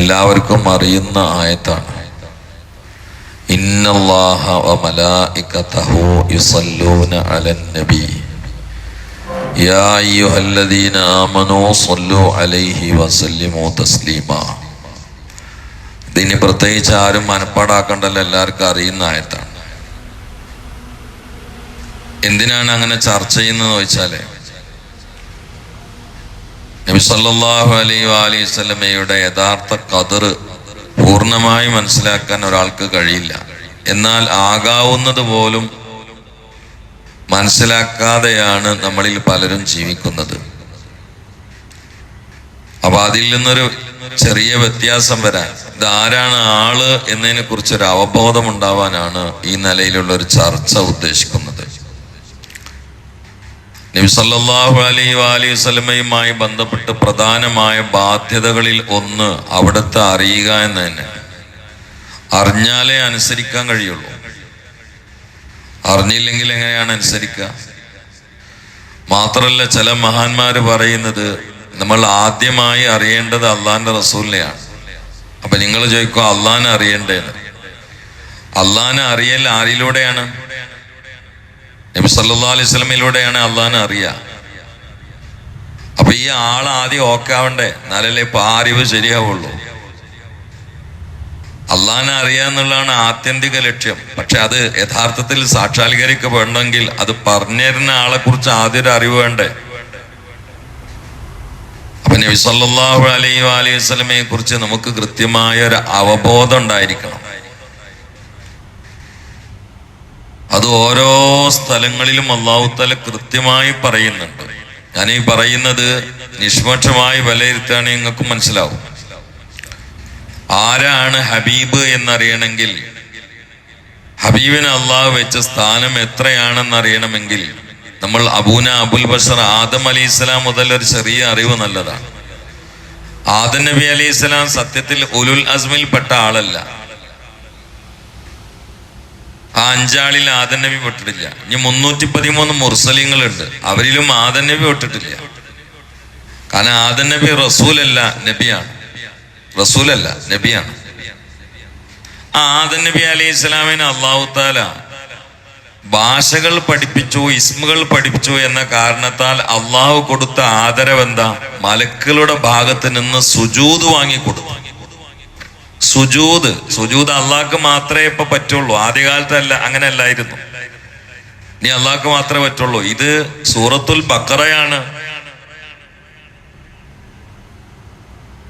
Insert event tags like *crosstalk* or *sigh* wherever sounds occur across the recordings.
എല്ലാവർക്കും അറിയുന്ന ആയത്താണ്. ഇതിന് പ്രത്യേകിച്ച് ആരും മനപ്പാടാക്കണ്ടല്ലോ എല്ലാവർക്കും അറിയുന്ന ആയത്താണ്. എന്തിനാണ് അങ്ങനെ ചർച്ച ചെയ്യുന്നത് വെച്ചാൽ നബി സല്ലല്ലാഹു അലൈഹി അലൈഹി സ്വലമയുടെ യഥാർത്ഥ കതിർ പൂർണമായി മനസ്സിലാക്കാൻ ഒരാൾക്ക് കഴിയില്ല. എന്നാൽ ആകാവുന്നത് പോലും മനസ്സിലാക്കാതെയാണ് നമ്മളിൽ പലരും ജീവിക്കുന്നത്. അപ്പൊ അതിൽ നിന്നൊരു ചെറിയ വ്യത്യാസം വരാൻ ഇത് ആരാണ് ആൾ എന്നതിനെ കുറിച്ചൊരു അവബോധം ഉണ്ടാവാനാണ് ഈ നിലയിലുള്ള ഒരു ചർച്ച ഉദ്ദേശിക്കുന്നത്. നബി സല്ലല്ലാഹു അലൈഹി വസ്ലമയുമായി ബന്ധപ്പെട്ട് പ്രധാനമായ ബാധ്യതകളിൽ ഒന്ന് അവിടുത്തെ അറിയുക എന്ന് തന്നെ. അറിഞ്ഞാലേ അനുസരിക്കാൻ കഴിയുള്ളൂ. അറിഞ്ഞില്ലെങ്കിൽ എങ്ങനെയാണ് അനുസരിക്കുക? മാത്രല്ല ചില മഹാന്മാര് പറയുന്നത് നമ്മൾ ആദ്യമായി അറിയേണ്ടത് അള്ളാന്റെ റസൂലിനെയാണ്. അപ്പൊ നിങ്ങൾ ചോദിക്കുക അള്ളാനെ അറിയേണ്ടതെന്ന് അള്ളാനെ അറിയൽ ആരിലൂടെയാണ്? നബി സല്ലാ അലൈഹി സ്വലമിലൂടെയാണ് അള്ളാഹിനെ അറിയുക. അപ്പൊ ഈ ആൾ ആദ്യം ഓക്കാവണ്ടേ എന്നാലല്ലേ ഇപ്പൊ അറിവ് ശരിയാവുള്ളൂ. അള്ളാഹിനെ അറിയുക എന്നുള്ളതാണ് ആത്യന്തിക ലക്ഷ്യം. പക്ഷെ അത് യഥാർത്ഥത്തിൽ സാക്ഷാത്കരിക്കപ്പെടണമെങ്കിൽ അത് പറഞ്ഞിരുന്ന ആളെ കുറിച്ച് ആദ്യം ഒരു അറിവ് വേണ്ടേ? അപ്പൊ നബി സല്ലല്ലാഹു അലൈഹി അലൈഹി വസല്ലമയെ കുറിച്ച് നമുക്ക് കൃത്യമായ ഒരു അവബോധം ഉണ്ടായിരിക്കണം. അത് ഓരോ സ്ഥലങ്ങളിലും അള്ളാഹുത്തല കൃത്യമായി പറയുന്നുണ്ട്. ഞാൻ ഈ പറയുന്നത് നിഷ്പക്ഷമായി വിലയിരുത്താണ് നിങ്ങൾക്ക് മനസ്സിലാവും. ആരാണ് ഹബീബ് എന്നറിയണമെങ്കിൽ ഹബീബിന് അള്ളാഹ് വെച്ച സ്ഥാനം എത്രയാണെന്ന് അറിയണമെങ്കിൽ നമ്മൾ അബൂന അബുൽ ബഷർ ആദം അലി ഇസ്ലാം മുതൽ ഒരു ചെറിയ അറിവ് നല്ലതാണ്. ആദം നബി അലി ഇസ്ലാം സത്യത്തിൽ ഉലുൽ അസ്മിൽപ്പെട്ട ആളല്ല. ആ അഞ്ചാളിൽ ആദൻ നബി പെട്ടിട്ടില്ല. ഇനി മുന്നൂറ്റി പതിമൂന്ന് മുർസലിങ്ങളുണ്ട്. അവരിലും ആദൻ നബി പെട്ടിട്ടില്ല. കാരണം ആദൻ നബി റസൂലല്ല നബിയാണ്. റസൂലല്ല നബിയാണ്. ആ ആദൻ നബി അലൈഹി ഇസ്ലാമിന് അള്ളാഹു താല ഭാഷകൾ പഠിപ്പിച്ചു ഇസ്മുകൾ പഠിപ്പിച്ചു എന്ന കാരണത്താൽ അള്ളാഹു കൊടുത്ത ആദരവ് എന്താ? മലക്കുകളുടെ ഭാഗത്ത് നിന്ന് സുജൂത് വാങ്ങി കൊടുത്തു സുജൂത് സുജൂത് അള്ളാഹ്ക്ക് മാത്രമേ ഇപ്പൊ പറ്റുള്ളൂ. ആദ്യകാലത്തല്ല അങ്ങനെ അല്ലായിരുന്നു ഇനി അള്ളാഹ്ക്ക് മാത്രമേ പറ്റുള്ളൂ. ഇത് സൂറത്തുൽ ബക്കറയാണ്.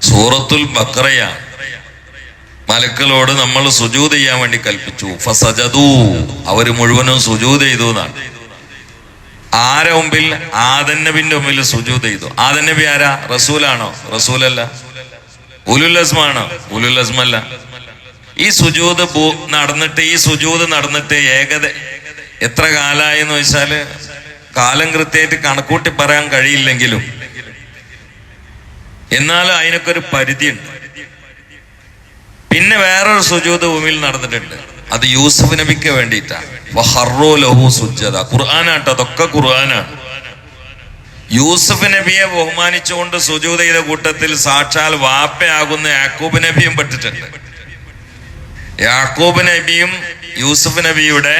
സൂറത്തുൽ ബക്കറയാണ് മലക്കളോട് നമ്മൾ സുജൂത് ചെയ്യാൻ വേണ്ടി കൽപ്പിച്ചു. ഫസജദൂ. അവർ മുഴുവനും സുജൂത് ചെയ്തു എന്നാണ്. ആരെ മുമ്പിൽ? ആദന്നബിന്റെ മുമ്പിൽ സുജൂത് ചെയ്തു. ആദന്നബി നബി ആരാ? റസൂലാണോ? റസൂലല്ല. ഉലുലസ്മാണോ? ഉലുലസ്മല്ല. ഈ സുജൂത് നടന്നിട്ട് ഈ സുജൂത് നടന്നിട്ട് ഏകദ എത്ര കാലായി എന്ന് വെച്ചാൽ കാലം കൃത്യമായിട്ട് കണക്കൂട്ടി പറയാൻ കഴിയില്ലെങ്കിലും എന്നാലും അതിനൊക്കെ ഒരു പരിധിയുണ്ട്. പിന്നെ വേറൊരു സുജൂത് ഭൂമിയിൽ നടന്നിട്ടുണ്ട്. അത് യൂസഫ് നബിക്ക് വേണ്ടിയിട്ടാണ്. ഖുർആനാട്ടോ അതൊക്കെ ഖുർആനാണ്. യൂസുഫ് നബിയെ ബഹുമാനിച്ചുകൊണ്ട് സുജൂതയുടെ കൂട്ടത്തിൽ സാക്ഷാൽ വാപ്പയാകുന്ന യാക്കൂബ് നബിയും പെട്ടിട്ടുണ്ട്. യാക്കൂബ് നബിയും യൂസഫ് നബിയുടെ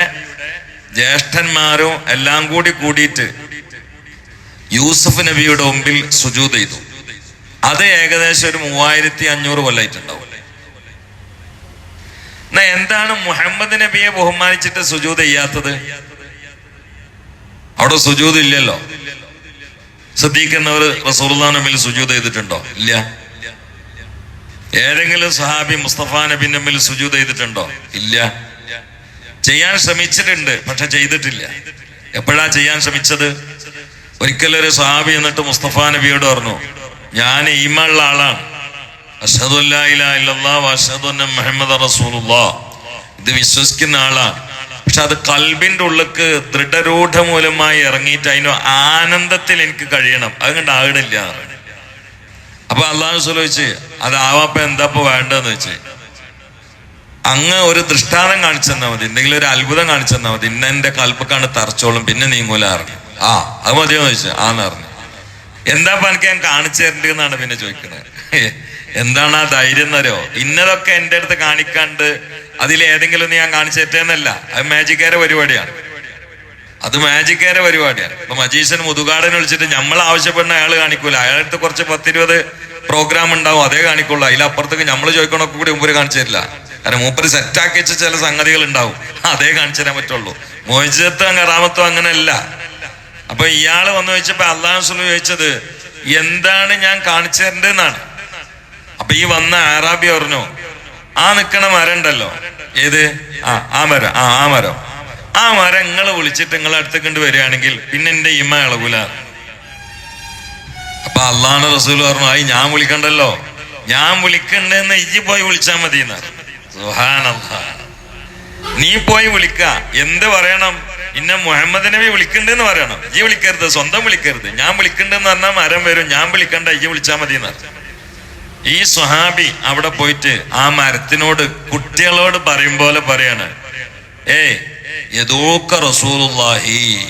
ജ്യേഷ്ഠന്മാരും എല്ലാം കൂടി കൂടിയിട്ട് യൂസഫ് നബിയുടെ മുമ്പിൽ സുജൂത് ചെയ്തു. അത് ഏകദേശം ഒരു മൂവായിരത്തി അഞ്ഞൂറ് കൊല്ലായിട്ടുണ്ടാവും. എന്നാ എന്താണ് മുഹമ്മദ് നബിയെ ബഹുമാനിച്ചിട്ട് സുജൂത് ചെയ്യാത്തത്? അവിടെ സുജൂത് ഇല്ലല്ലോ. ശ്രദ്ധിക്കുന്നവർ റസൂർദാ നബിൽ സുജൂത് ചെയ്തിട്ടുണ്ടോ? ഇല്ല. ഏതെങ്കിലും സഹാബി മുസ്തഫ നബി നബിൽ സുജൂത് ചെയ്തിട്ടുണ്ടോ? ഇല്ല. ചെയ്യാൻ ശ്രമിച്ചിട്ടുണ്ട് പക്ഷെ ചെയ്തിട്ടില്ല. എപ്പോഴാ ചെയ്യാൻ ശ്രമിച്ചത്? ഒരിക്കലൊരു സഹാബി എന്നിട്ട് മുസ്തഫ നബിയോട് പറഞ്ഞു ഞാൻ ഈമുള്ള ആളാണ്. മുഹമ്മദ് റസൂലുള്ള ഇത് വിശ്വസിക്കുന്ന ആളാണ്. പക്ഷെ അത് കൽബിന്റെ ഉള്ളിക്ക് ദൃഢരൂഢ മൂലമായി ഇറങ്ങിയിട്ട് അതിന് ആനന്ദത്തിൽ എനിക്ക് കഴിയണം. അത് കണ്ട് ആകണില്ല. അപ്പൊ അള്ളാഹു ചോദിച്ച് അത് ആവാപ്പ എന്താപ്പോ വേണ്ടതെന്ന് വെച്ച് അങ്ങ് ഒരു ദൃഷ്ടാന്തം കാണിച്ചു തന്നാൽ മതി. എന്തെങ്കിലും ഒരു അത്ഭുതം കാണിച്ചു തന്നാൽ മതി. ഇന്ന എന്റെ കൽപ്പക്കാണ് തറച്ചോളും പിന്നെ നീങ്ങൂല അറിഞ്ഞു. ആ അത് മതിയോ ചോദിച്ചു. ആന്ന് അറിഞ്ഞു. എന്താപ്പ എനിക്ക് ഞാൻ കാണിച്ചു തരണ്ടെന്നാണ് പിന്നെ ചോദിക്കുന്നത് *laughs* എന്താണ് ആ ധൈര്യം എന്നറിയോ? ഇന്നതൊക്കെ എന്റെ അടുത്ത് കാണിക്കാണ്ട് അതിലേതെങ്കിലും ഒന്ന് ഞാൻ കാണിച്ചേറ്റേന്നല്ല. അത് മാജിക്കാരെ പരിപാടിയാണ്. അത് മാജിക്കാരെ പരിപാടിയാണ്. ഇപ്പൊ മജീഷൻ മുതുകാടൻ വിളിച്ചിട്ട് നമ്മൾ ആവശ്യപ്പെടുന്ന അയാൾ കാണിക്കൂല. അയാളുടെ അടുത്ത് കുറച്ച് പത്തിരുപത് പ്രോഗ്രാം ഉണ്ടാവും അതേ കാണിക്കുള്ളൂ. അതിലപ്പുറത്തേക്ക് നമ്മൾ ചോദിക്കണൊക്കെ കൂടി മുമ്പ് കാണിച്ചു കാരണം മൂപ്പര് സെറ്റാക്കി വെച്ച ചില സംഗതികൾ ഉണ്ടാവും. അതേ കാണിച്ചു തരാൻ പറ്റുള്ളൂ. മോചിതത്വം കറാമത്വം അങ്ങനെയല്ല. അപ്പൊ ഇയാൾ വന്ന് ചോദിച്ചപ്പോ അള്ളാഹു സുലു ചോദിച്ചത് എന്താണ് ഞാൻ കാണിച്ചു തരേണ്ടതെന്നാണ്? അപ്പൊ ഈ വന്ന ആറാബി പറഞ്ഞു ആ നിക്കണ മരം ഉണ്ടല്ലോ ഏത്? ആ ആ മരം. ആ ആ മരം. ആ മരം വിളിച്ചിട്ട് നിങ്ങൾ അടുത്ത് കണ്ട് വരികയാണെങ്കിൽ പിന്നെ എന്റെ ഇമ്മ ഇളകൂല. അപ്പൊ അള്ളാഹ് റസൂൽ പറഞ്ഞു ആയി ഞാൻ വിളിക്കണ്ടല്ലോ. ഞാൻ വിളിക്കണ്ടെന്ന് ഇജി പോയി വിളിച്ചാ മതി നീ പോയി വിളിക്ക. എന്ത് പറയണം? ഇന്ന മുഹമ്മദ് നബി വിളിക്കണ്ടെന്ന് പറയണം. ഇജി വിളിക്കരുത്. സ്വന്തം വിളിക്കരുത്. ഞാൻ വിളിക്കണ്ടെന്ന് പറഞ്ഞാൽ മരം വരും. ഞാൻ വിളിക്കണ്ട. ഇജി വിളിച്ചാ മതി എന്നാണ് ഈ സ്വഹാബി അവിടെ പോയിട്ട് ആ മരത്തിനോട് കുട്ടികളോട് പറയും പോലെ പറയാണ്. ഏ യദൂക്ക റസൂലുള്ളാഹി.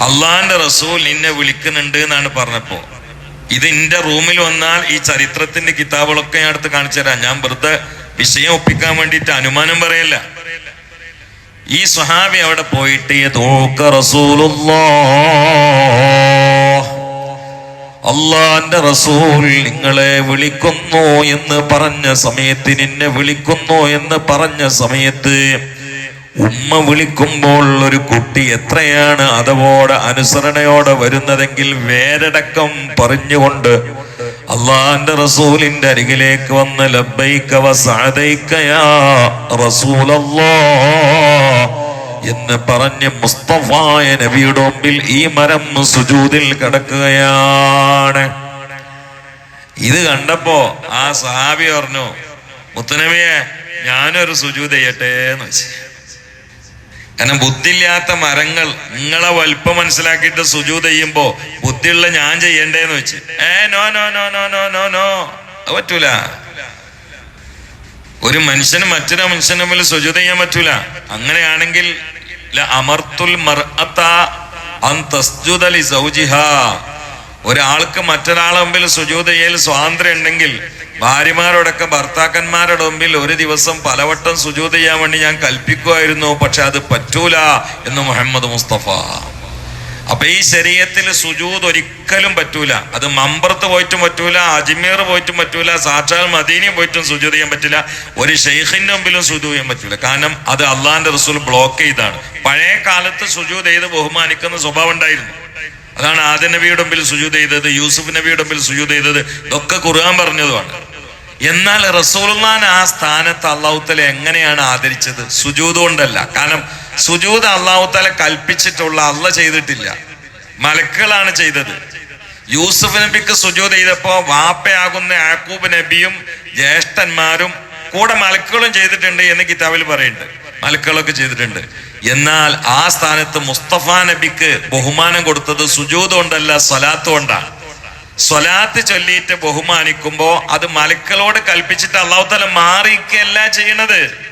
അള്ളാന്റെ റസൂൽ നിന്നെ വിളിക്കുന്നുണ്ട് എന്നാണ് പറഞ്ഞപ്പോ. ഇത് എന്റെ റൂമിൽ വന്നാൽ ഈ ചരിത്രത്തിന്റെ കിതാബുകളൊക്കെ ഞാൻ അടുത്ത് കാണിച്ചു തരാം. ഞാൻ വെറുതെ വിഷയം ഒപ്പിക്കാൻ വേണ്ടിയിട്ട് അനുമാനം പറയല്ല. ഈ സ്വഹാബി അവിടെ പോയിട്ട് യദൂക്ക റസൂലുള്ളാഹ്. അള്ളാന്റെ റസൂൽ നിങ്ങളെ വിളിക്കുന്നു എന്ന് പറഞ്ഞ സമയത്ത് നിന്നെ വിളിക്കുന്നു എന്ന് പറഞ്ഞ സമയത്ത് ഉമ്മ വിളിക്കുമ്പോൾ ഒരു കുട്ടി എത്രയാണ് അതവോടെ അനുസരണയോടെ വരുന്നതെങ്കിൽ വേരടക്കം പറഞ്ഞുകൊണ്ട് അള്ളാന്റെ റസൂലിന്റെ അരികിലേക്ക് വന്ന് ലബൈക്കവ റസൂലല്ലോ റസൂലല്ലാ. എന്ന് പറഞ്ഞ് മുസ്തഫായ നബിയുടെ മുമ്പിൽ ഈ മരം സുജൂതിൽ കിടക്കുകയാണ്. ഇത് കണ്ടപ്പോ ആ സഹാബി പറഞ്ഞു മുത്തനബിയെ ഞാനൊരു സുജൂത് ചെയ്യട്ടെ എന്ന് വെച്ച്. കാരണം ബുദ്ധിയില്ലാത്ത മരങ്ങൾ നിങ്ങളെ വലുപ്പം മനസ്സിലാക്കിയിട്ട് സുജൂത് ചെയ്യുമ്പോ ബുദ്ധിയുള്ള ഞാൻ ചെയ്യണ്ടേന്ന് വെച്ച്. ഏ no no no no no no no. പറ്റൂല. ഒരു മനുഷ്യന് മറ്റൊരു മനുഷ്യന് മുമ്പിൽ സുജൂത് ചെയ്യാൻ പറ്റൂല. അങ്ങനെയാണെങ്കിൽ ഒരാൾക്ക് മറ്റൊരാളെ മുമ്പിൽ സുജൂതയിൽ സ്വാതന്ത്ര്യം ഉണ്ടെങ്കിൽ ഭാര്യമാരോടൊക്കെ ഭർത്താക്കന്മാരുടെ മുമ്പിൽ ഒരു ദിവസം പലവട്ടം സുജൂത ചെയ്യാൻ വേണ്ടി ഞാൻ കൽപ്പിക്കുമായിരുന്നു പക്ഷെ അത് പറ്റൂല എന്ന് മുഹമ്മദ് മുസ്തഫ. അപ്പൊ ഈ ശരീരത്തിൽ സുജൂത് ഒരിക്കലും പറ്റൂല. അത് മമ്പറത്ത് പോയിട്ടും പറ്റൂല അജ്മീർ പോയിട്ടും പറ്റൂല സാക്ഷാൽ മദീനി പോയിട്ടും സുജൂത് ചെയ്യാൻ പറ്റില്ല. ഒരു ഷെയ്ഖിന്റെ മുമ്പിലും സുജൂ ചെയ്യാൻ പറ്റൂല. കാരണം അത് അള്ളാന്റെ റസൂൽ ബ്ലോക്ക് ചെയ്താണ്. പഴയ കാലത്ത് സുജൂത് ചെയ്ത് ബഹുമാനിക്കുന്ന സ്വഭാവം ഉണ്ടായിരുന്നു. അതാണ് ആദ്യ നബിയുടെ മുമ്പിൽ സുജൂത് ചെയ്തത് യൂസുഫ് നബിയുടെ മുമ്പിൽ സുജൂത് ചെയ്തത് ഇതൊക്കെ കുറുകാൻ പറഞ്ഞതുമാണ്. എന്നാൽ റസൂൽമാൻ ആ സ്ഥാനത്ത് അള്ളാഹുത്തല എങ്ങനെയാണ് ആദരിച്ചത്? സുജൂത് കൊണ്ടല്ല. കാരണം സുജൂത് അള്ളാഹുത്താല കൽപ്പിച്ചിട്ടുള്ള അള്ള ചെയ്തിട്ടില്ല. മലക്കുകളാണ് ചെയ്തത്. യൂസുഫ് നബിക്ക് സുജൂത് ചെയ്തപ്പോ വാപ്പയാകുന്ന യാക്കൂബ് നബിയും ജ്യേഷ്ഠന്മാരും കൂടെ മലക്കുകളും ചെയ്തിട്ടുണ്ട് എന്ന് കിതാബിൽ പറയുന്നുണ്ട്. മലക്കുകളൊക്കെ ചെയ്തിട്ടുണ്ട്. എന്നാൽ ആ സ്ഥാനത്ത് മുസ്തഫ നബിക്ക് ബഹുമാനം കൊടുത്തത് സുജൂത് കൊണ്ടല്ല സ്വലാത്ത് കൊണ്ടാണ്. സ്വലാത്ത് ചൊല്ലിയിട്ട് ബഹുമാനിക്കുമ്പോ അത് മലക്കളോട് കൽപ്പിച്ചിട്ട് അള്ളാഹു തല മാറിക്കല്ല ചെയ്യണത്.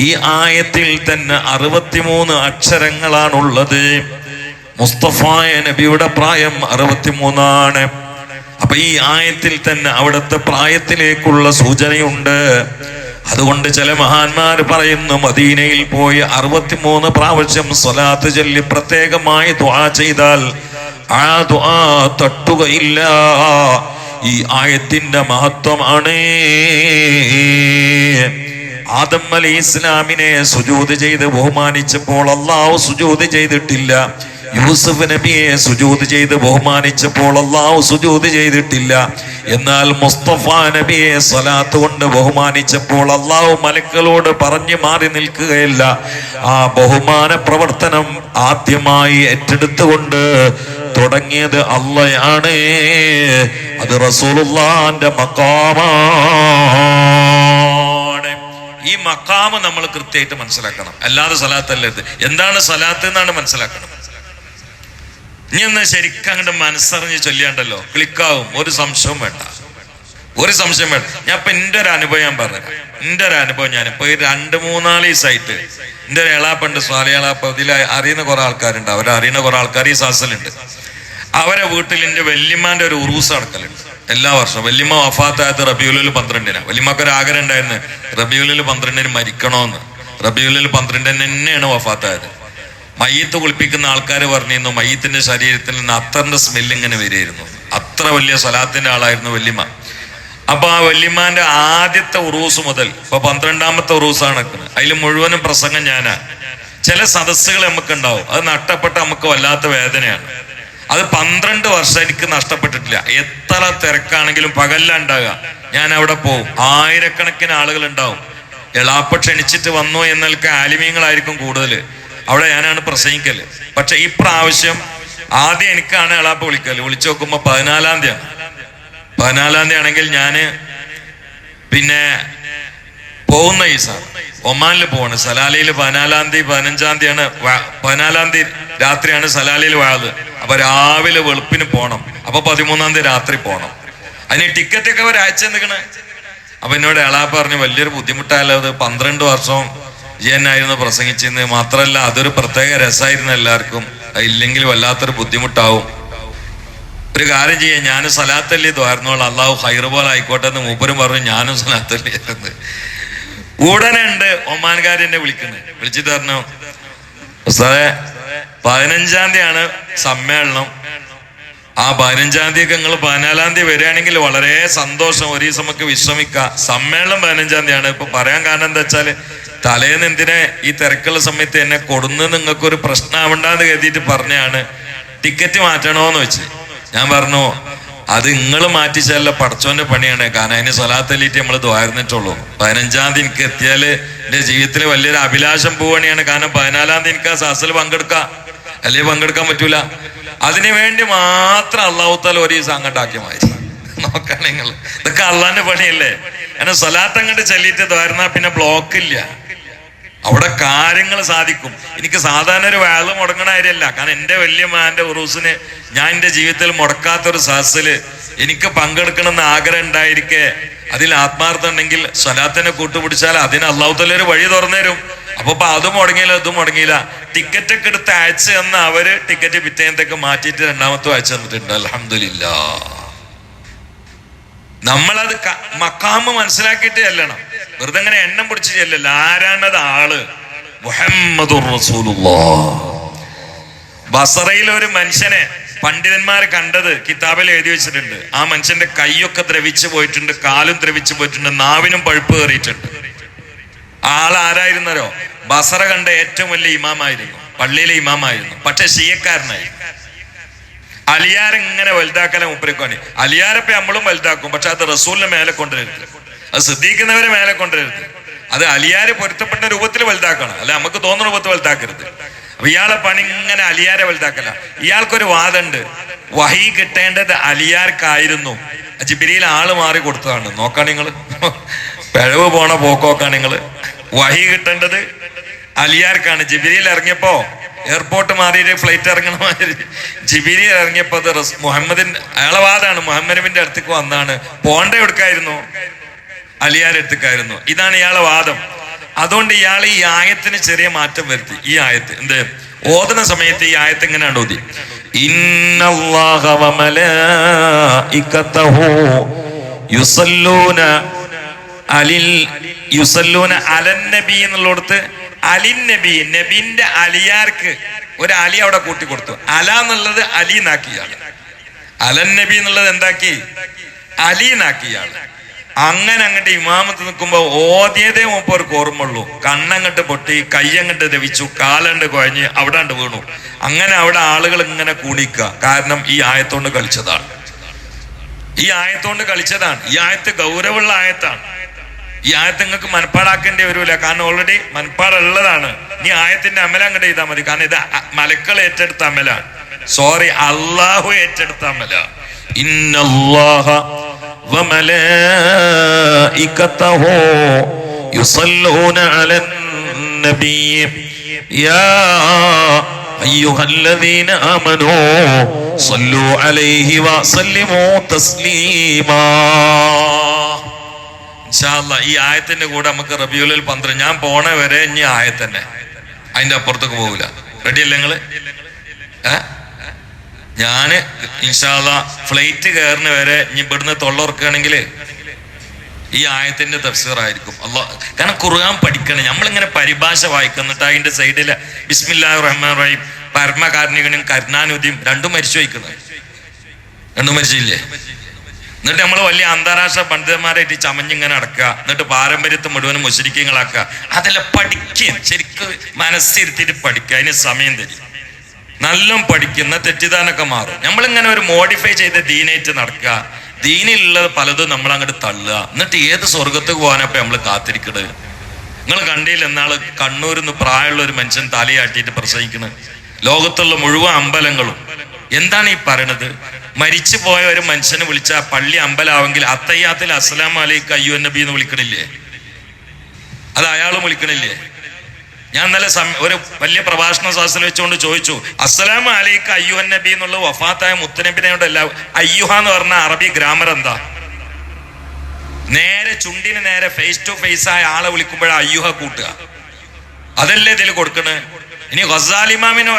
ഈ ആയത്തിൽ തന്നെ അറുപത്തിമൂന്ന് അക്ഷരങ്ങളാണുള്ളത്. മുസ്തഫായ നബിയുടെ പ്രായം അറുപത്തിമൂന്നാണ്. അപ്പൊ ഈ ആയത്തിൽ തന്നെ അവിടുത്തെ പ്രായത്തിലേക്കുള്ള സൂചനയുണ്ട്. അതുകൊണ്ട് ചില മഹാന്മാർ പറയുന്നു മദീനയിൽ പോയി അറുപത്തിമൂന്ന് പ്രാവശ്യം സ്വലാത്ത് ചൊല്ലി പ്രത്യേകമായി ദ്വാ ചെയ്താൽ ആ ദ്വാ തട്ടുകയില്ല. ഈ ആയത്തിന്റെ മഹത്വമാണ്. ആദം അലി ഇസ്ലാമിനെ സുജൂത് ചെയ്ത് ബഹുമാനിച്ചപ്പോൾ അള്ളാഹു സുജൂത് ചെയ്തിട്ടില്ല. യൂസഫ് നബിയെ സുജൂത് ചെയ്ത് ബഹുമാനിച്ചപ്പോൾ അള്ളാഹു സുജൂത് ചെയ്തിട്ടില്ല. എന്നാൽ മുസ്തഫ നബിയെ സ്വലാത്ത് കൊണ്ട് ബഹുമാനിച്ചപ്പോൾ അള്ളാഹു മലക്കളോട് പറഞ്ഞു മാറി നിൽക്കുകയില്ല. ആ ബഹുമാന പ്രവർത്തനം ആദ്യമായി ഏറ്റെടുത്തുകൊണ്ട് തുടങ്ങിയത് അള്ളയാണ്. അത് റസൂലുള്ളാന്റെ മക്കാമാണ് ഈ മക്കാമ് നമ്മൾ കൃത്യമായിട്ട് മനസ്സിലാക്കണം. അല്ലാതെ സലാത്ത് അല്ലേ എന്താണ് സലാത്ത് എന്നാണ് മനസ്സിലാക്കണം. ഇനി ഒന്ന് ശരിക്കും അങ്ങോട്ട് മനസ്സറിഞ്ഞ് ചൊല്ലിയാണ്ടല്ലോ. ക്ലിക്കാവും. ഒരു സംശയവും വേണ്ട. ഒരു സംശയം വേണ്ട. ഞാൻ ഇപ്പൊ എന്റെ ഒരു അനുഭവം ഞാൻ പറഞ്ഞു എന്റെ ഒരു അനുഭവം ഞാൻ ഇപ്പൊ ഈ രണ്ട് മൂന്നാൽ ദിവസമായിട്ട് എന്റെ ഒരു എളാപ്പുണ്ട് സ്വാലി ഇതിൽ അറിയുന്ന കുറെ ആൾക്കാരുണ്ട്. അവർ അറിയുന്ന കുറെ ആൾക്കാർ ഈ സാസലുണ്ട് അവരെ വീട്ടിൽ എന്റെ വല്യമ്മാന്റെ ഒരു ഉറൂസ് നടക്കലുണ്ട്. എല്ലാ വർഷവും. വല്യമ്മ വഫാത്തായത് റബിയുലിൽ പന്ത്രണ്ടിനാണ്. വല്യമ്മക്ക് ഒരു ആഗ്രഹം ഉണ്ടായിരുന്നു റബിയുലിൽ പന്ത്രണ്ടിന് മരിക്കണോന്ന്. റബിയുലിൽ പന്ത്രണ്ടിന് തന്നെയാണ് വഫാത്തായത്. മയ്യത്ത് കുളിപ്പിക്കുന്ന ആൾക്കാർ പറഞ്ഞിരുന്നു മയ്യത്തിന്റെ ശരീരത്തിൽ നിന്ന് അത്തറിന്റെ സ്മെല്ല് ഇങ്ങനെ വരികയായിരുന്നു. അത്ര വലിയ സലാത്തിന്റെ ആളായിരുന്നു വല്യമ്മ. അപ്പൊ ആ വല്യമ്മാന്റെ ആദ്യത്തെ ഉറൂസ് മുതൽ ഇപ്പൊ പന്ത്രണ്ടാമത്തെ ഉറൂസാണ് നിൽക്കുന്നത് അതിൽ മുഴുവനും പ്രസംഗം ഞാനാ. ചില സദസ്സുകൾ നമുക്ക് ഉണ്ടാവും. അത് നഷ്ടപ്പെട്ട നമുക്ക് വല്ലാത്ത വേദനയാണ്. അത് പന്ത്രണ്ട് വർഷം എനിക്ക് നഷ്ടപ്പെട്ടിട്ടില്ല. എത്ര തിരക്കാണെങ്കിലും പകല്ല ഉണ്ടാകുക ഞാൻ അവിടെ പോവും. ആയിരക്കണക്കിന് ആളുകൾ ഉണ്ടാവും. എളാപ്പ ക്ഷണിച്ചിട്ട് വന്നു എന്നൊക്കെ ആലിമീങ്ങളായിരിക്കും കൂടുതൽ അവിടെ ഞാനാണ് പ്രസംഗിക്കൽ. പക്ഷെ ഈ പ്രാവശ്യം ആദ്യം എനിക്കാണ് എളാപ്പ വിളിക്കൽ. വിളിച്ചു നോക്കുമ്പോ പതിനാലാം തീയതിയാണ്. പതിനാലാം തീയതി ആണെങ്കിൽ ഞാൻ പിന്നെ പോകുന്ന ഈസ ഒമാനിൽ പോവാണ്. സലാലയിൽ പതിനാലാം തീയതി പതിനഞ്ചാം തീയതിയാണ് പതിനാലാം തീയതി രാത്രിയാണ് സലാലയിൽ വാഴത്. അപ്പൊ രാവിലെ വെളുപ്പിന് പോണം. അപ്പൊ പതിമൂന്നാം തീയതി രാത്രി പോണം. അതിന് ടിക്കറ്റ് ഒക്കെ അവർ അയച്ചു നിൽക്കണേ. അപ്പൊ എന്നോട് എളാ പറഞ്ഞു വലിയൊരു ബുദ്ധിമുട്ടായാലും അത്? പന്ത്രണ്ട് വർഷം ജയനായിരുന്നു പ്രസംഗിച്ചിരുന്നത്. മാത്രമല്ല അതൊരു പ്രത്യേക രസമായിരുന്നു എല്ലാവർക്കും. ഇല്ലെങ്കിൽ വല്ലാത്തൊരു ബുദ്ധിമുട്ടാവും. ഒരു കാര്യം ചെയ്യാൻ ഞാൻ സലാത്തല്ലി തോർന്നോളാം അള്ളാഹു ഹൈറുബോൾ ആയിക്കോട്ടെ എന്ന് മൂപ്പരും പറഞ്ഞു ഞാനും സലാത്തല്ലി എന്ന് ഉടനെ ഉണ്ട് എന്നെ വിളിക്കുന്നത് വിളിച്ചിട്ട് പറഞ്ഞു ഉസ്താദെ പതിനഞ്ചാം തീയതിയാണ് സമ്മേളനം. ആ പതിനഞ്ചാം തീയതി നിങ്ങൾ പതിനാലാം തീയതി വരികയാണെങ്കിൽ വളരെ സന്തോഷം. ഒരു ദിവസം നമുക്ക് വിശ്രമിക്കാം. സമ്മേളനം പതിനഞ്ചാം തീയതിയാണ്. ഇപ്പൊ പറയാൻ കാരണം എന്താ വെച്ചാൽ തലേന്ന് എന്തിനെ ഈ തിരക്കുള്ള സമയത്ത് എന്നെ കൊടുന്ന് നിങ്ങൾക്ക് ഒരു പ്രശ്നമാവണ്ടെന്ന് കരുതിയിട്ട് പറഞ്ഞാണ് ടിക്കറ്റ് മാറ്റണോന്ന് വെച്ച്. ഞാൻ പറഞ്ഞു അത് നിങ്ങൾ മാറ്റിച്ചാലല്ല പടച്ചോന്റെ പണിയാണ്. കാരണം അതിന് സ്വലാത്തല്ലിട്ട് നമ്മൾ ദ്വാരുന്നിട്ടുള്ളൂ പതിനഞ്ചാം തീയതി എനിക്ക് എത്തിയാൽ എന്റെ ജീവിതത്തിൽ വലിയൊരു അഭിലാഷം പോവുകയാണ് കാരണം പതിനാലാം തീയതി എനിക്ക് ആ സാസിൽ പങ്കെടുക്കാം. അല്ലെ പങ്കെടുക്കാൻ പറ്റൂല. അതിനു വേണ്ടി മാത്രം അള്ളാഹുത്താൽ ഒരു ദിവസം അങ്ങോട്ടാക്കി മാറ്റി നോക്കാൻ നിങ്ങൾ ഇതൊക്കെ അള്ളാന്റെ പണിയല്ലേ? കാരണം സ്വലാത്ത് അങ്ങോട്ട് ചെല്ലിട്ട് ദ്വാരുന്ന പിന്നെ ബ്ലോക്ക് ഇല്ല. അവിടെ കാര്യങ്ങൾ സാധിക്കും. എനിക്ക് സാധാരണ ഒരു വേൾ മുടങ്ങണ കാര്യമല്ല. കാരണം എന്റെ വലിയ മാന്റെ ഉറൂസിന് ഞാൻ എന്റെ ജീവിതത്തിൽ മുടക്കാത്തൊരു സഹസിൽ എനിക്ക് പങ്കെടുക്കണമെന്ന് ആഗ്രഹം ഉണ്ടായിരിക്കെ. അതിൽ ആത്മാർത്ഥം ഉണ്ടെങ്കിൽ സ്വലാത്തിനെ കൂട്ടുപിടിച്ചാൽ അതിന് അള്ളാഹുത്തല്ല ഒരു വഴി തുറന്നുതരും അപ്പൊ ഇപ്പൊ അത് മുടങ്ങിയില്ല ഇതും മുടങ്ങിയില്ല. ടിക്കറ്റ് ഒക്കെ എടുത്ത് അയച്ച് തന്ന അവർ ടിക്കറ്റ് പിറ്റേന്നത്തേക്ക് മാറ്റിയിട്ട് രണ്ടാമത്തെ അയച്ചു തന്നിട്ടുണ്ട്. അലഹമില്ല നമ്മളത് മക്കാമ് മനസ്സിലാക്കിയിട്ട് ചെല്ലണം. വെറുതെ അങ്ങനെ എണ്ണം പിടിച്ച് ചെല്ലല്ല. ആരാണത് ആൾ? മുഹമ്മദുർ റസൂലുള്ള. ബസറയിൽ ഒരു മനുഷ്യനെ പണ്ഡിതന്മാർ കണ്ടത് കിതാബിൽ എഴുതി വെച്ചിട്ടുണ്ട്. ആ മനുഷ്യന്റെ കൈയൊക്കെ ദ്രവിച്ചു പോയിട്ടുണ്ട് കാലും ദ്രവിച്ചു പോയിട്ടുണ്ട് നാവിനും പഴുപ്പ് കയറിയിട്ടുണ്ട്. ആൾ ആരായിരുന്നോ ബസറ കണ്ട ഏറ്റവും വലിയ ഇമാമായിരുന്നു. പള്ളിയിലെ ഇമാമായിരുന്നു. പക്ഷെ ഷീയക്കാരനായി. അലിയാർ ഇങ്ങനെ വലുതാക്കല മുപ്പരിക്കോണി അലിയാരപ്പം നമ്മളും വലുതാക്കും പക്ഷെ അത് റസൂലിന്റെ മേലെ കൊണ്ടുവരരുത്. അത് ശ്രദ്ധിക്കുന്നവരെ മേലെ കൊണ്ടുവരരുത്. അത് അലിയാരെ പൊരുത്തപ്പെട്ട രൂപത്തിൽ വലുതാക്കണം. അല്ല നമുക്ക് തോന്നുന്ന രൂപത്തിൽ വലുതാക്കരുത്. അപ്പൊ ഇയാളെ പണി ഇങ്ങനെ അലിയാരെ വലുതാക്കല. ഇയാൾക്കൊരു വാദമുണ്ട് വഹി കിട്ടേണ്ടത് അലിയാർക്കായിരുന്നു. ജിബിരിയിൽ ആൾ മാറി കൊടുത്തതാണ്. നോക്കാം നിങ്ങൾ പിഴവ് പോണ പോക്കോക്കാണ് നിങ്ങൾ വഹി കിട്ടേണ്ടത് അലിയാർക്കാണ്. ജിബിരിയിൽ ഇറങ്ങിയപ്പോ എയർപോർട്ട് മാറിയിട്ട് ഫ്ലൈറ്റ് ഇറങ്ങണ മാതിരി. ജിബിരിയിൽ ഇറങ്ങിയപ്പോ അത് മുഹമ്മദിൻ അയാളെ വാദാണ്. മുഹമ്മദിന്റെ അടുത്തേക്ക് വന്നാണ്. പോണ്ട എടുക്കായിരുന്നു. അലിയാർ അടുത്തേക്കായിരുന്നു ഇതാണ് ഇയാളെ വാദം. അതുകൊണ്ട് ഇയാൾ ഈ ആയത്തിന് ചെറിയ മാറ്റം വരുത്തി. ഈ ആയത്ത് എന്ത്? ഓതുന്ന സമയത്ത് ഈ ആയത്ത് എങ്ങനെയാണ് ഓതി? യുസല്ലൂന അലിൽ യുസല്ലൂന എന്നുള്ളിടത്ത് അലിൻ നബി നബിന്റെ അലിയാർക്ക് ഒരു അലി അവിടെ കൂട്ടി കൊടുത്തു അല എന്നുള്ളത് അലി അലൻ നബി എന്നുള്ളത് എന്താക്കി? അലി എന്നാക്കിയാണ് അങ്ങനെ അങ്ങോട്ട് ഇമാമത്ത് നിൽക്കുമ്പോ ഓദ്യതേ മൂപ്പർക്ക് ഓർമ്മയുള്ളൂ. കണ്ണങ്ങട്ട് പൊട്ടി കയ്യങ്ങട്ട് ദവിച്ചു കാലണ്ട് കുഴഞ്ഞ് അവിടെ ഉണ്ട് വീണു. അങ്ങനെ അവിടെ ആളുകൾ ഇങ്ങനെ കൂടിക്കുക. കാരണം ഈ ആയത്തോണ്ട് കളിച്ചതാണ്. ഈ ആയത്തോണ്ട് കളിച്ചതാണ്. ഈ ആയത്ത് ഗൗരവമുള്ള ആയത്താണ്. ഈ ആയത്ത് നിങ്ങൾക്ക് മനപ്പാടാക്കേണ്ടി വരൂല. കാരണം ഓൾറെഡി മനപ്പാടുള്ളതാണ്. ഈ ആയത്തിന്റെ അമല അങ്ങോട്ട് ചെയ്താൽ മതി. കാരണം ഇത് മലക്കൾ ഏറ്റെടുത്ത അമലാണ്. സോറി അള്ളാഹു ഏറ്റെടുത്ത അമല ഇന്നല്ലാഹ وملائكته يصلون على النبي يا أيها الذين آمنوا صلوا عليه وسلموا تسليما ഇൻഷാല്ല ഈ ആയത്തിന്റെ കൂടെ നമുക്ക് റബിയുലിൽ പന്ത്രണ്ട് ഞാൻ പോണ വരെ ഇനി ആയത്തന്നെ അതിന്റെ അപ്പുറത്തേക്ക് പോകില്ല റെഡി അല്ലേ നിങ്ങള് ഏ ഞാൻ ഇൻഷാല്ല ഫ്ലൈറ്റ് കയറുന്ന വരെ ഇനി ഇവിടുന്ന് തൊള്ളവർക്കാണെങ്കിൽ ഈ ആയത്തിന്റെ തഫ്സീറായിരിക്കും. അള്ളാഹ് കാരണം ഖുർആൻ പഠിക്കണം. നമ്മളിങ്ങനെ പരിഭാഷ വായിക്കുന്നിട്ട് അതിന്റെ സൈഡിൽ ബിസ്മില്ലാ റഹ്മാൻ റഹീം പരമകാരുണികനും കരുണാനുദ്ധിയും രണ്ടും മരിച്ചു വയ്ക്കുന്നത്. രണ്ടും മരിച്ചില്ലേ? എന്നിട്ട് നമ്മൾ വലിയ അന്താരാഷ്ട്ര പണ്ഡിതന്മാരായിട്ട് ചമഞ്ഞിങ്ങനെ നടക്കുക. എന്നിട്ട് പാരമ്പര്യത്തെ മുഴുവനും മുശരിക്കങ്ങളാക്കുക. അതെല്ലാം പഠിക്കുക. ശരിക്കും മനസ്സിരുത്തിയിട്ട് പഠിക്കുക. അതിന് സമയം തരും. നല്ല പഠിക്കുന്ന തെറ്റിദ്ധാരണൊക്കെ മാറും. നമ്മളിങ്ങനെ ഒരു മോഡിഫൈ ചെയ്ത് ദീനേറ്റ് നടക്കുക ദീനിലുള്ളത് പലതും നമ്മൾ അങ്ങോട്ട് തള്ളുക. എന്നിട്ട് ഏത് സ്വർഗത്ത് പോകാനപ്പോ നമ്മൾ കാത്തിരിക്കണത്? നിങ്ങൾ കണ്ടില്ല എന്നാൾ കണ്ണൂരിൽ നിന്ന് പ്രായമുള്ള ഒരു മനുഷ്യൻ തലയാട്ടിയിട്ട് പ്രസംഗിക്കുന്നത് ലോകത്തുള്ള മുഴുവൻ അമ്പലങ്ങളും. എന്താണ് ഈ പറയണത്? മരിച്ചു പോയ ഒരു മനുഷ്യനെ വിളിച്ച പള്ളി അമ്പലാവെങ്കിൽ അത്തയ്യാത്തിൽ അസ്സലാം അലൈക്ക് അയ്യു നബി എന്ന് വിളിക്കണില്ലേ? അത് അയാളും വിളിക്കണില്ലേ? ഞാൻ നല്ല ഒരു വലിയ പ്രഭാഷണ ശാസ്ത്രം വെച്ചുകൊണ്ട് ചോദിച്ചു അസ്സലാം അലൈക്ക് അയ്യുഹൻ നബി എന്നുള്ള വഫാത്തായ മുത്തനബിനോട് അല്ല അയ്യുഹ എന്ന് പറഞ്ഞ അറബി ഗ്രാമർ എന്താ? നേരെ ചുണ്ടിന് നേരെ ഫേസ് ടു ഫേസ് ആയ ആളെ വിളിക്കുമ്പോഴാണ് അയ്യുഹ കൂട്ടുക. അതല്ലേ ഇതിൽ കൊടുക്കണേ? ഇനി ഗസാലിമാമിന്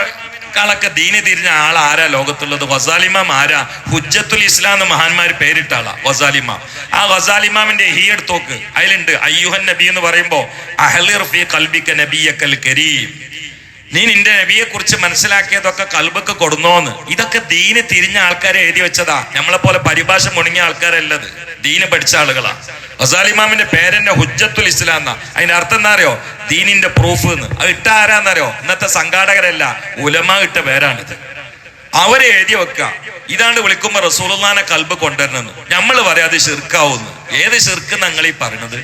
കളൊക്കെ ദീനി തിരിഞ്ഞ ആൾ ആരാ ലോകത്തുള്ളത്? വസാലിമാം ആരാ? ഹുജ്ജത്തുൽ ഇസ്ലാം എന്ന് മഹാന്മാർ പേരിട്ട ആളാ വസാലിമാം. ആ വസാലിമാമിന്റെ ഹീ എടുത്തോക്ക് അതിലുണ്ട് അയ്യുഹൻ നബി എന്ന് പറയുമ്പോ അഹ്ലിർ ഫി ഖൽബിക നബിയക്കൽ കരീം. നീ നിന്റെ നബിയെ കുറിച്ച് മനസ്സിലാക്കിയതൊക്കെ കൽബക്ക് കൊടുന്നോന്ന്. ഇതൊക്കെ ദീന് തിരിഞ്ഞ ആൾക്കാരെ എഴുതി വെച്ചതാ. നമ്മളെ പോലെ പരിഭാഷ മുണങ്ങിയ ആൾക്കാരല്ലത്. ദീന് പഠിച്ച ആളുകളാ. വസാലിമാമിന്റെ പേരെന്നെ ഹുജ്ജത്തുൽ ഇസ്ലാം അതിന്റെ അർത്ഥം എന്താ അറിയോ ദീനിന്റെ പ്രൂഫ് എന്ന് അത് ഇട്ട ആരാന്നറിയോ? ഇന്നത്തെ സംഘാടകരല്ല. ഉലമ ഇട്ട പേരാണിത്. അവരെ എഴുതി വെക്കുക ഇതാണ് വിളിക്കുമ്പോ റസൂലുള്ളാനെ കൽബ് കൊണ്ടുവരണമെന്ന് നമ്മൾ പറയാതെ ഷിർക്കാവുന്നു ഏത് ഷിർക്ക് നിങ്ങൾ ഈ പറയണത്?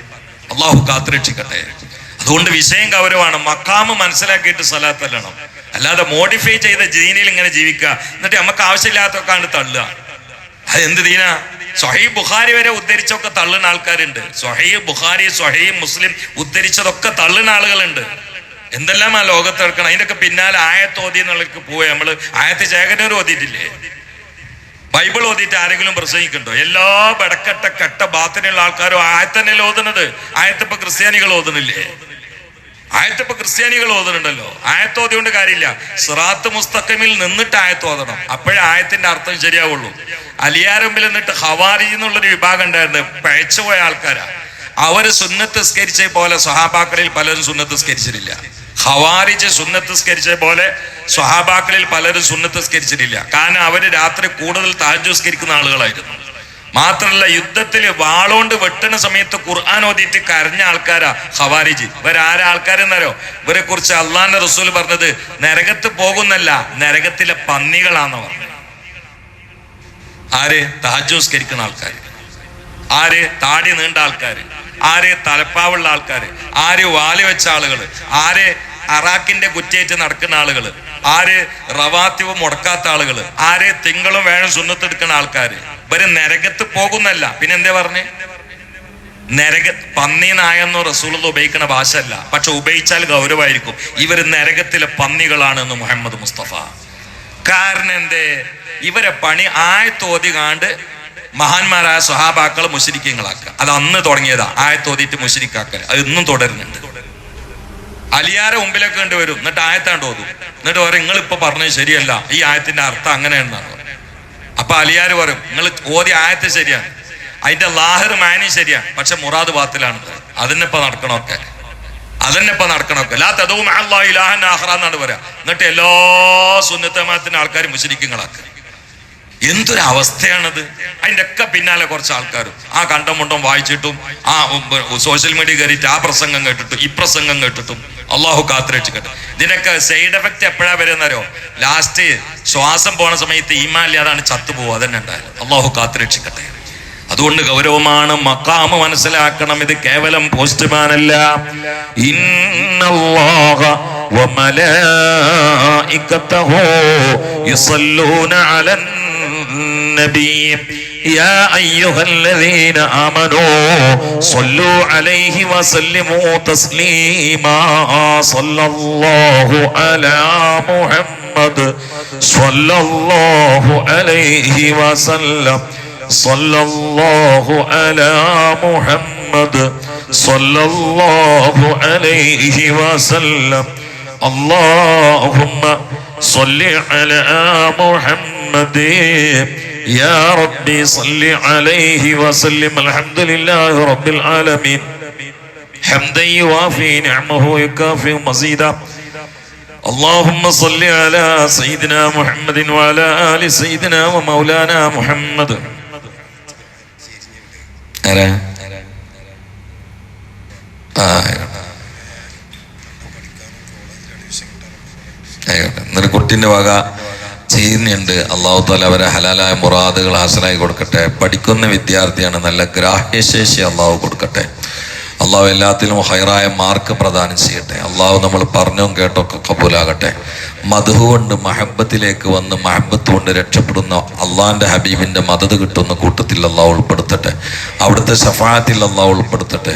അള്ളാഹു കാത്തുരക്ഷിക്കട്ടെ. അതുകൊണ്ട് വിഷയം ഗൗരവമാണ്. മക്കാമ് മനസ്സിലാക്കിയിട്ട് സലാത്തല്ലണം അല്ലാതെ മോഡിഫൈ ചെയ്ത ജീനിൽ ഇങ്ങനെ ജീവിക്കുക. എന്നിട്ട് നമുക്ക് ആവശ്യമില്ലാത്തൊക്കെ ആണ് തള്ളുക. അതെന്ത് ദീന? സൊഹൈബ് ബുഖാരി വരെ ഉദ്ധരിച്ചൊക്കെ തള്ളുന്ന ആൾക്കാരുണ്ട്. സൊഹൈബ് ബുഖാരി സൊഹൈബ് മുസ്ലിം ഉദ്ധരിച്ചതൊക്കെ തള്ളുന്ന ആളുകളുണ്ട്. എന്തെല്ലാം ആ ലോകത്ത് എടുക്കണം അതിനൊക്കെ പിന്നാലെ ആയത്ത് ഓതി എന്നുള്ളവർക്ക് പോയി നമ്മൾ ആയത്ത് ശേഖരർ ഓതിയിട്ടില്ലേ? ബൈബിൾ ഓതിയിട്ട് ആരെങ്കിലും പ്രസംഗിക്കുന്നുണ്ടോ? എല്ലാ വടക്കട്ട കെട്ട ബാത്തിനുള്ള ആൾക്കാരും ആയത്തന്നെ ഓതുന്നത്? ആയത്തിപ്പോ ക്രിസ്ത്യാനികൾ ഓതുന്നില്ലേ? ആയത്തിപ്പോ ക്രിസ്ത്യാനികൾ ഓതുന്നുണ്ടല്ലോ. ആയത്ത് ഓതിയോണ്ട് കാര്യമില്ല. സിറാത്ത് മുസ്തഖമിൽ നിന്നിട്ട് ആയത്ത് ഓതണം. അപ്പോഴേ ആയത്തിന്റെ അർത്ഥം ശരിയാവുള്ളൂ. അലിയാരമ്പിൽ നിന്നിട്ട് ഹവാരി എന്നുള്ളൊരു വിഭാഗം ഉണ്ടായിരുന്നു. പഴച്ചുപോയ ആൾക്കാരാ. അവർ സുന്നത്ത് സ്കരിച്ച പോലെ സ്വഹാബാക്കളിൽ പലരും സുന്നത്ത് സ്കരിച്ചിട്ടില്ല ഹവാരിജ് സുന്നത്ത് സ്കരിച്ച പോലെ സ്വഹാബാക്കളിൽ പലരും സുന്നത്ത് സ്കരിച്ചിട്ടില്ല കാരണം അവർ രാത്രി കൂടുതൽ താജുസ്കരിക്കുന്ന ആളുകളായിരുന്നു. മാത്രല്ല യുദ്ധത്തിൽ വാളോണ്ട് വെട്ടണ സമയത്ത് ഖുർആൻ ഓതിയിട്ട് കരഞ്ഞ ആൾക്കാരാ ഖവാരിജ്. ഇവരാരാ ആൾക്കാരെന്നറിയോ? ഇവരെ കുറിച്ച് അള്ളാന്റെ റസൂൽ പറഞ്ഞത് നരകത്ത് പോകുന്നല്ല നരകത്തിലെ പന്നികളാന്ന് പറഞ്ഞത്. ആര്? താജോസ്കരിക്കുന്ന ആൾക്കാര്. ആര്? താടി നീണ്ട ആൾക്കാർ ആര്? തലപ്പാവുള്ള ആൾക്കാര്. ആര്? വാലി വെച്ച ആളുകൾ ആര്? അറാക്കിന്റെ കുറ്റേറ്റ് നടക്കുന്ന ആളുകൾ ആര് റവാത്തിവ് മുടക്കാത്ത ആളുകൾ ആര് തിങ്കളും വേണം സുന്നത്തെടുക്കുന്ന ആൾക്കാര്. ഇവർ നരകത്ത് പോകുന്നല്ല. പിന്നെ എന്തേ പറഞ്ഞേ? നരക പന്നി നായെന്നോ റസൂൾ ഉപയോഗിക്കുന്ന ഭാഷ അല്ല പക്ഷെ ഉപയോഗിച്ചാൽ ഗൗരവമായിരിക്കും. ഇവർ നരകത്തിലെ പന്നികളാണെന്ന് മുഹമ്മദ് മുസ്തഫ. കാരണം എന്തേ? ഇവരെ പണി ആയത്തോതി കാണ്ട് മഹാന്മാരായ സ്വഹാബാക്കൾ മുശരിക്കങ്ങളാക്കുക. അത് അന്ന് തുടങ്ങിയതാ. ആയത്തോതിയിട്ട് മുശരിക്കാക്കൽ അത് ഇന്നും തുടരുന്നുണ്ട്. അലിയാരെ മുമ്പിലൊക്കെ കണ്ടു വരും. എന്നിട്ട് ആയത്താണ്ട് ഓതും. എന്നിട്ട് പറയും നിങ്ങൾ ഇപ്പൊ പറഞ്ഞത് ശരിയല്ല. ഈ ആയത്തിന്റെ അർത്ഥം അങ്ങനെയാണെന്നാണ്. അപ്പൊ അലിയാര് പറയും നിങ്ങൾ ഓതി ആയത്ത് ശരിയാണ്. അതിന്റെ ലാഹർ മാനി ശരിയാണ്. പക്ഷെ മുറാദ് ബാത്തിലാണ്. അതിനിപ്പോ നടക്കണമൊക്കെ അതന്നെ നടക്കണമൊക്കെ ലാ തതവും എന്നാണ് പറയാ. എന്നിട്ട് എല്ലാ സുന്നത്തമാത്തിന്റെ ആൾക്കാരും മുശരിക്കങ്ങളാക്കുക എന്തൊരു അവസ്ഥയാണത്. അതിന്റെ ഒക്കെ പിന്നാലെ കുറച്ച് ആൾക്കാരും. ആ കണ്ടമുണ്ടം വായിച്ചിട്ടും ആ സോഷ്യൽ മീഡിയ കയറിയിട്ട് ആ പ്രസംഗം കേട്ടിട്ടും ഈ പ്രസംഗം കേട്ടിട്ടും അള്ളാഹു കാത്തുരക്ഷിക്കട്ടെ. ഇതിനൊക്കെ സൈഡ് എഫക്റ്റ് എപ്പോഴാ വരുന്നോ ലാസ്റ്റ് ശ്വാസം പോണ സമയത്ത് ഈമാല്ലാതാണ് ചത്തുപോകും അതന്നെ ഉണ്ടായത്. അള്ളാഹു കാത്തുരക്ഷിക്കട്ടെ. അതുകൊണ്ട് ഗൗരവമാണ് മക്കാമ് മനസ്സിലാക്കണം. ഇത് കേവലം പോസ്റ്റ്മാനല്ല ഇന്നല്ലാഹ വമലായികതഹു يا أيها الذين آمنوا صلوا عليه وسلموا تسليما صلى الله على محمد صلى الله عليه وسلم صلى الله على محمد صلى الله عليه وسلم اللهم صل على محمد يا ربي صل عليه وسلم الحمد لله رب العالمين حمدا يوافي نعمه يكافئ مزيدا اللهم صل على سيدنا محمد وعلى آل سيدنا ومولانا محمد ആരാ ആ ആയിക്കോട്ടെ. ആയിക്കോട്ടെ എന്നൊരു കുട്ടിന്റെ വക ചെയ്യുന്നുണ്ട്. അള്ളാഹു താല അവരെ ഹലാലായ മുറാദുകൾ ഹാസനായി കൊടുക്കട്ടെ. പഠിക്കുന്ന വിദ്യാർത്ഥിയാണ് നല്ല ഗ്രാഹ്യശേഷി അള്ളാഹു കൊടുക്കട്ടെ. അള്ളാഹു എല്ലാത്തിലും ഹൈറായ മാർക്ക് പ്രദാനം ചെയ്യട്ടെ. അള്ളാഹു നമ്മൾ പറഞ്ഞും കേട്ടൊക്കെ കബൂലാകട്ടെ. മധു കൊണ്ട് മഹബത്തിലേക്ക് വന്ന് മഹബത്ത് കൊണ്ട് രക്ഷപ്പെടുന്ന അള്ളാഹിന്റെ ഹബീബിന്റെ മദത് കിട്ടുന്ന കൂട്ടത്തിൽ അള്ളാഹു ഉൾപ്പെടുത്തട്ടെ. അവിടുത്തെ ഷഫായത്തിൽ അള്ളാഹു ഉൾപ്പെടുത്തട്ടെ.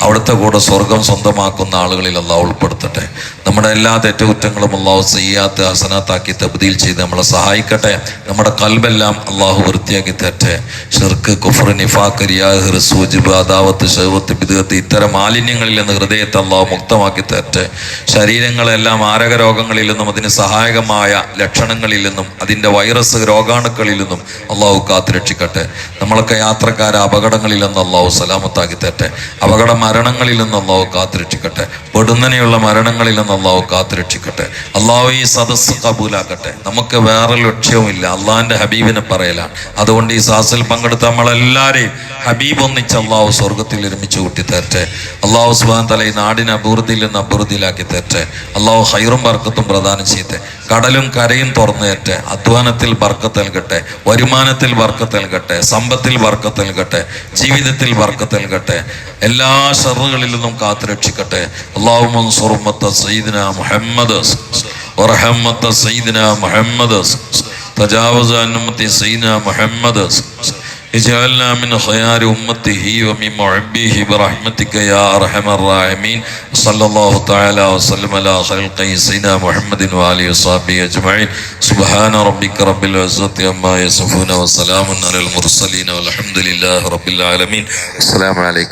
അവിടുത്തെ കൂടെ സ്വർഗം സ്വന്തമാക്കുന്ന ആളുകളിൽ അള്ളാഹ് ഉൾപ്പെടുത്തട്ടെ. നമ്മുടെ എല്ലാ തെറ്റുകുറ്റങ്ങളും അള്ളാഹു ചെയ്യാത്ത ഹസനാത്താക്കി തബ്ദീൽ ചെയ്ത് നമ്മളെ സഹായിക്കട്ടെ. നമ്മുടെ കൽബെല്ലാം അള്ളാഹു വൃത്തിയാക്കി തെറ്റെ ഷിർക്ക് കുഫർ നിഫാഖ് റിയാഹ് സൂജിബ് അദാവത്ത് ഷെവത്ത് ബിദത്ത് ഇത്തരം മാലിന്യങ്ങളിൽ നിന്ന് ഹൃദയത്തെ അള്ളാഹു മുക്തമാക്കി തെറ്റെ ശരീരങ്ങളെല്ലാം മാരക രോഗങ്ങളിൽ നിന്നും അതിന് സഹായകമായ ലക്ഷണങ്ങളിൽ നിന്നും അതിന്റെ വൈറസ് രോഗാണുക്കളിൽ നിന്നും അള്ളാഹു കാത്തുരക്ഷിക്കട്ടെ. നമ്മളൊക്കെ യാത്രക്കാരെ അപകടങ്ങളിൽ നിന്ന് അള്ളാഹു സലാമത്താക്കി തെറ്റെ അപകട മരണങ്ങളിൽ നിന്ന് അള്ളാഹു കാത്തുരക്ഷിക്കട്ടെ. പെടുന്നനെയുള്ള മരണങ്ങളിൽ നിന്ന് അള്ളാഹു കാത്തുരക്ഷിക്കട്ടെ. അള്ളാഹു ഈ സദസ്സ് കബൂലാക്കട്ടെ. നമുക്ക് വേറെ ലക്ഷ്യവുമില്ല. അള്ളാഹിന്റെ ഹബീബിനെ പറയലാണ്. അതുകൊണ്ട് ഈ സാസിൽ പങ്കെടുത്ത നമ്മളെല്ലാരെയും ഹബീബ് ഒന്നിച്ച് അള്ളാഹു സ്വർഗത്തിൽ ഒരുമിച്ച് കൂട്ടി തരട്ടെ അള്ളാഹു സുബാൻ തല ഈ നാടിനെ അഭിവൃദ്ധിയിൽ നിന്ന് അഭിവൃദ്ധിയിലാക്കി തരട്ടെ. അള്ളാഹു ഹൈറും ബർക്കത്തും പ്രദാനം ചെയ്യട്ടെ. കടലും കരയും തുറന്നു തരട്ടെ. അധ്വാനത്തിൽ ബർക്കത്ത് നൽകട്ടെ. വരുമാനത്തിൽ ബർക്കത്ത് നൽകട്ടെ. സമ്പത്തിൽ ബർക്കത്ത് നൽകട്ടെ. ജീവിതത്തിൽ ബർക്കത്ത് നൽകട്ടെ. എല്ലാ ഷറുകളിൽ നിന്നും കാത്തുരക്ഷിക്കട്ടെ അള്ളാഹു മൻസുറുമത്ത സയ്യിദിന മുഹമ്മദ് ورحمة سيدنا محمد تجاوز عن أمة سيدنا محمد اجعلنا من خيار أمته ومن محبيه برحمتك يا أرحم الراحمين صلى الله تعالى وسلم على خلق سيدنا محمد وآله وصحبه أجمعين سبحان ربك رب العزة عما يصفون وسلام على المرسلين والحمد لله رب العالمين السلام عليكم